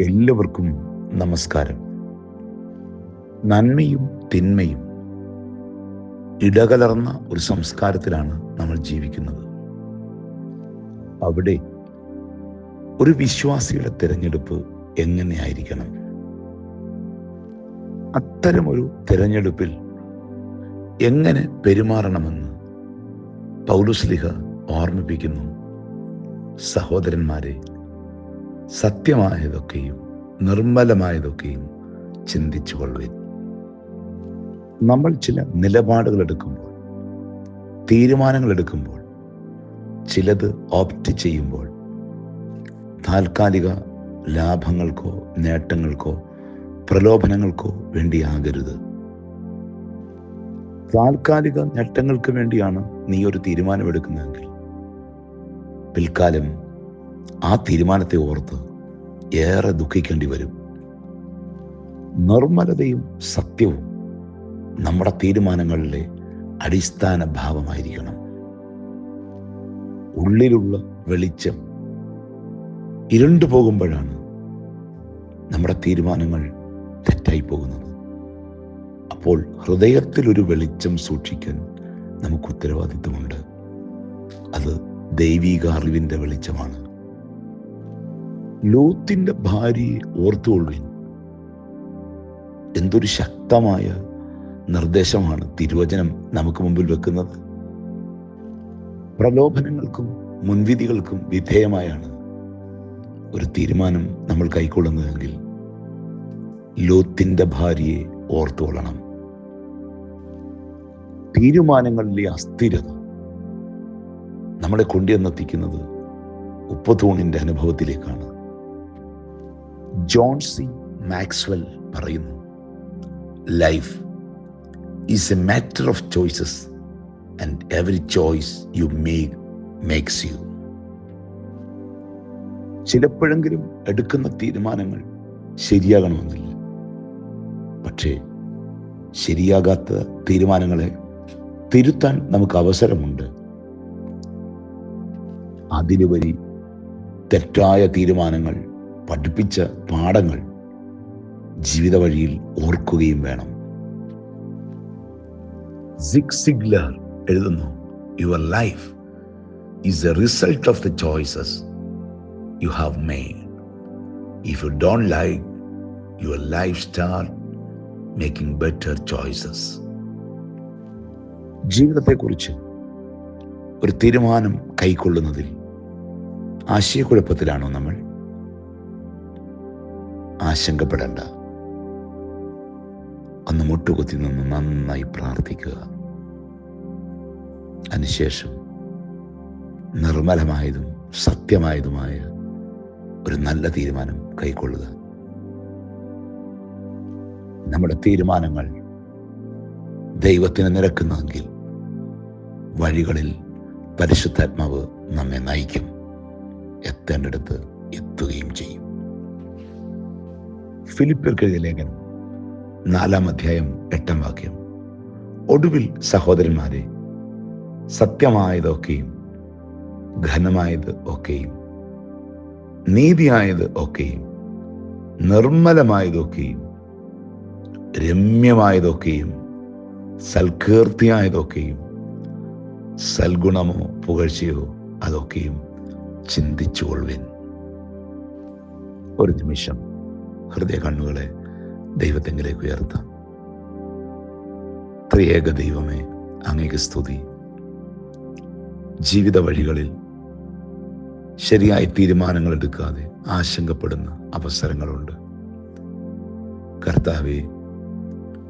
എല്ലാവർക്കും നമസ്കാരം. നന്മയും തിന്മയും ഇടകലർന്ന ഒരു സംസ്കാരത്തിലാണ് നമ്മൾ ജീവിക്കുന്നത്. അവിടെ ഒരു വിശ്വാസിയുടെ തിരഞ്ഞെടുപ്പ് എങ്ങനെയായിരിക്കണം? അത്തരമൊരു തിരഞ്ഞെടുപ്പിൽ എങ്ങനെ പെരുമാറണമെന്ന് പൗലുസ്ലിഹ ഓർമ്മിപ്പിക്കുന്നു. സഹോദരന്മാരെ സത്യമായതൊക്കെയും നിർമ്മലമായതൊക്കെയും ചിന്തിച്ചു കൊള്ളുവിൻ. നമ്മൾ ചില നിലപാടുകൾ എടുക്കുമ്പോൾ തീരുമാനങ്ങൾ എടുക്കുമ്പോൾ ചിലത് ഓപ്റ്റ് ചെയ്യുമ്പോൾ താൽക്കാലിക ലാഭങ്ങൾക്കോ നേട്ടങ്ങൾക്കോ പ്രലോഭനങ്ങൾക്കോ വേണ്ടിയാകരുത്. താൽക്കാലിക നേട്ടങ്ങൾക്ക് വേണ്ടിയാണ് നീ ഒരു തീരുമാനമെടുക്കുന്നതെങ്കിൽ പിൽക്കാലം ആ തീരുമാനത്തെ ഓർത്ത് ഏറെ ദുഃഖിക്കേണ്ടി വരും. നിർമ്മലതയും സത്യവും നമ്മുടെ തീരുമാനങ്ങളിലെ അടിസ്ഥാന ഭാവമായിരിക്കണം. ഉള്ളിലുള്ള വെളിച്ചം ഇരുണ്ടു പോകുമ്പോഴാണ് നമ്മുടെ തീരുമാനങ്ങൾ തെറ്റായി പോകുന്നത്. അപ്പോൾ ഹൃദയത്തിൽ ഒരു വെളിച്ചം സൂക്ഷിക്കാൻ നമുക്ക് ഉത്തരവാദിത്വമുണ്ട്. അത് ദൈവിക അറിവിന്റെ വെളിച്ചമാണ്. ലൂത്തിന്റെ ഭാര്യയെ ഓർത്തുകൊള്ളുവിൻ. എന്തൊരു ശക്തമായ നിർദ്ദേശമാണ് തിരുവചനം നമുക്ക് മുമ്പിൽ വെക്കുന്നത്. പ്രലോഭനങ്ങൾക്കും മുൻവിധികൾക്കും വിധേയമായാണ് ഒരു തീരുമാനം നമ്മൾ കൈക്കൊള്ളുന്നതെങ്കിൽ ലോത്തിന്റെ ഭാര്യയെ ഓർത്തുകൊള്ളണം. തീരുമാനങ്ങളിലെ അസ്ഥിരത നമ്മളെ കൊണ്ടുവന്നെത്തിക്കുന്നത് ഉപ്പുതൂണിന്റെ അനുഭവത്തിലേക്കാണ്. ജോൺ സി മാക്സ്വെൽ പറയുന്നു life is a matter of choices and every choice you make makes you ചിലപ്പോഴെങ്കിലും എടുക്കുന്ന തീരുമാനങ്ങൾ ശരിയാകണമെന്നില്ല. പക്ഷേ ശരിയാകാത്ത തീരുമാനങ്ങളെ തിരുത്താൻ നമുക്ക് അവസരമുണ്ട്. അതിലുപരി തെറ്റായ തീരുമാനങ്ങൾ പഠിപ്പിച്ച പാഠങ്ങൾ ജീവിത വഴിയിൽ ഓർക്കുകയും വേണം. സിഗ് സിഗ്ലർ എഴുതുന്നു your life is a result of the choices you have made if you don't like your life start making better choices ജീവിതത്തെക്കുറിച്ച് ഒരു തീരുമാനം കൈക്കൊള്ളുന്നതിൽ ആശയക്കുഴപ്പത്തിലാണോ നമ്മൾ? ആശങ്കപ്പെടേണ്ട. അന്ന് മുട്ടുകുത്തി നിന്ന് നന്നായി പ്രാർത്ഥിക്കുക. അതിനുശേഷം നിർമ്മലമായതും സത്യമായതുമായ ഒരു നല്ല തീരുമാനം കൈക്കൊള്ളുക. നമ്മുടെ തീരുമാനങ്ങൾ ദൈവത്തിന് നിരക്കുന്നതെങ്കിൽ വഴികളിൽ പരിശുദ്ധാത്മാവ് നമ്മെ നയിക്കും. എത്തേണ്ടടുത്ത് എത്തുകയും ചെയ്യും. ഫിലിപ്പിയർക്ക് എഴുതിയ ലേഖനം നാലാം അധ്യായം എട്ടാം വാക്യം. ഒടുവിൽ സഹോദരന്മാരെ സത്യമായതൊക്കെയും ഘനമായത് ഒക്കെയും നീതിയായത് ഒക്കെയും നിർമ്മലമായതൊക്കെയും രമ്യമായതൊക്കെയും സൽകീർത്തിയായതൊക്കെയും സൽഗുണമോ പുകഴ്ചയോ അതൊക്കെയും ചിന്തിച്ചുകൊള്ളുവിൻ. ഒരു നിമിഷം. ഹൃദയ കണ്ണുകളെ ദൈവത്തെങ്കിലേക്ക് ഉയർത്താം. ത്രിയേക ദൈവമേ അങ്ങേക്ക് സ്തുതി. ജീവിത വഴികളിൽ ശരിയായ തീരുമാനങ്ങൾ എടുക്കാതെ ആശങ്കപ്പെടുന്ന അവസരങ്ങളുണ്ട്. കർത്താവെ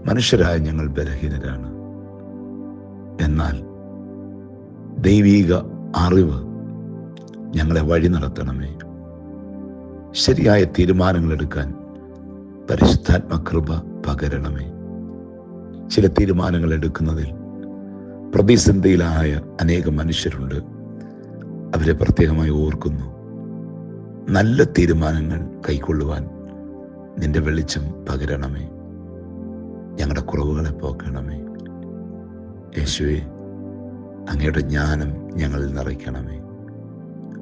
മനുഷ്യരായ ഞങ്ങൾ ബലഹീനരാണ്. എന്നാൽ ദൈവീക അറിവ് ഞങ്ങളെ വഴി നടത്തണമേ. ശരിയായ തീരുമാനങ്ങൾ എടുക്കാൻ പരിശുദ്ധാത്മ കൃപ പകരണമേ. ചില തീരുമാനങ്ങൾ എടുക്കുന്നതിൽ പ്രതിസന്ധിയിലായ അനേകം മനുഷ്യരുണ്ട്. അവരെ പ്രത്യേകമായി ഓർക്കുന്നു. നല്ല തീരുമാനങ്ങൾ കൈക്കൊള്ളുവാൻ നിന്റെ വെളിച്ചം പകരണമേ. ഞങ്ങളുടെ കുറവുകളെ പോക്കണമേ. യേശുവെ അങ്ങയുടെ ജ്ഞാനം ഞങ്ങളിൽ നിറയ്ക്കണമേ.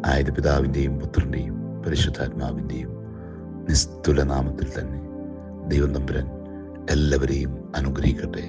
ആയത് പിതാവിന്റെയും പുത്രന്റെയും പരിശുദ്ധാത്മാവിന്റെയും നിസ്തുല നാമത്തിൽ തന്നെ. ദൈവം തമ്പുരൻ എല്ലാവരെയും അനുഗ്രഹിക്കട്ടെ.